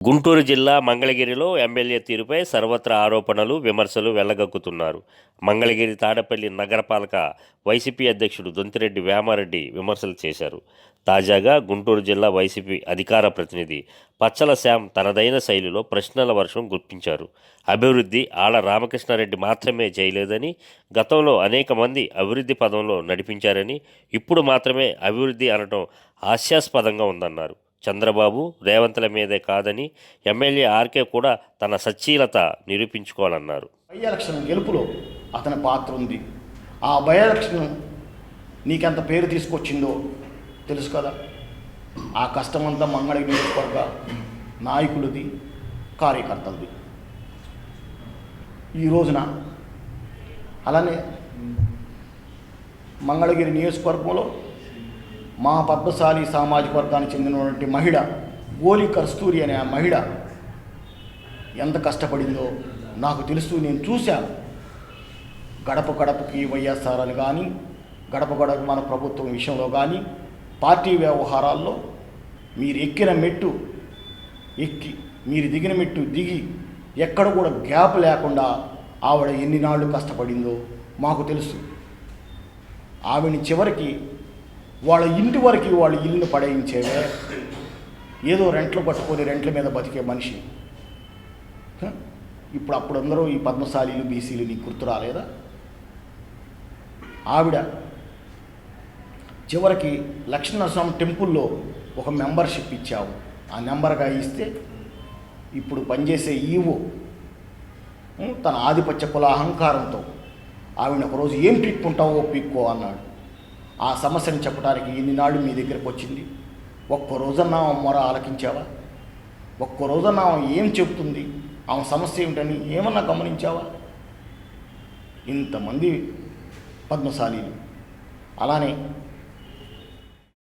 గుంటూరు జిల్లా మంగళగిరిలో ఎమ్మెల్యే తీరుపై సర్వత్రా ఆరోపణలు విమర్శలు వెళ్ళగక్కుతున్నారు మంగళగిరి తాడపల్లి నగరపాలక వైసీపీ అధ్యక్షుడు దొంతిరెడ్డి వేమారెడ్డి విమర్శలు చేశారు. తాజాగా గుంటూరు జిల్లా వైసీపీ అధికార ప్రతినిధి పచ్చల శ్యామ్ తనదైన శైలిలో ప్రశ్నల వర్షం గుర్తించారు అభివృద్ధి ఆళ్ళ రామకృష్ణారెడ్డి మాత్రమే చేయలేదని గతంలో అనేక మంది అభివృద్ధి పదంలో నడిపించారని ఇప్పుడు మాత్రమే అభివృద్ధి అనటం హాస్యాస్పదంగా ఉందన్నారు. చంద్రబాబు రేవంత్ల మీదే కాదని ఎమ్మెల్యే ఆర్కే కూడా తన సచ్చీలత నిరూపించుకోవాలన్నారు. బై ఎలక్షన్ గెలుపులో అతని పాత్ర ఉంది. ఆ బై ఎలక్షన్ నీకెంత పేరు తీసుకొచ్చిందో తెలుసు కదా? ఆ కష్టమంతా మంగళగిరి నియోజకవర్గ నాయకులది కార్యకర్తలది. ఈ రోజున అలానే మంగళగిరి నియోజకవర్గంలో మా పద్మశాలి సామాజిక వర్గానికి చెందినటువంటి మహిళ గోలి కస్తూరి అనే ఆ మహిళ ఎంత కష్టపడిందో నాకు తెలుసు నేను చూశాను. గడప గడపకి వైఎస్ఆర్ అని కానీ గడప గడప మన ప్రభుత్వం విషయంలో కానీ పార్టీ వ్యవహారాల్లో మీరు ఎక్కిన మెట్టు ఎక్కి మీరు దిగిన మెట్టు దిగి ఎక్కడ కూడా గ్యాప్ లేకుండా ఆవిడ ఎన్ని నాళ్ళు కష్టపడిందో మాకు తెలుసు. ఆవిడని చివరికి వాళ్ళ ఇంటి వరకు వాళ్ళ ఇల్లును పడేయించేవే. ఏదో రెంట్లు పట్టుకొని రెంట్ల మీద బతికే మనిషి. ఇప్పుడు అప్పుడు అందరూ ఈ పద్మశాలీలు బీసీలు నీకు గుర్తు రాలేదా? ఆవిడ చివరికి లక్ష్మీనరసింహ టెంపుల్లో ఒక మెంబర్షిప్ ఇచ్చావు. ఆ నెంబర్గా ఇస్తే ఇప్పుడు పనిచేసే ఈవో తన ఆధిపత్య కుల అహంకారంతో ఆవిడ ఒకరోజు ఏం పీక్కుంటావో పీక్కో అన్నాడు. ఆ సమస్యను చెప్పడానికి ఎన్ని మీ దగ్గరకు వచ్చింది. ఒక్క రోజన్నా మొర ఆలకించావా? ఒక్క రోజన్నా ఏం చెప్తుంది ఆమె సమస్య ఏమిటని ఏమన్నా గమనించావా? ఇంతమంది పద్మశాలీలు. అలానే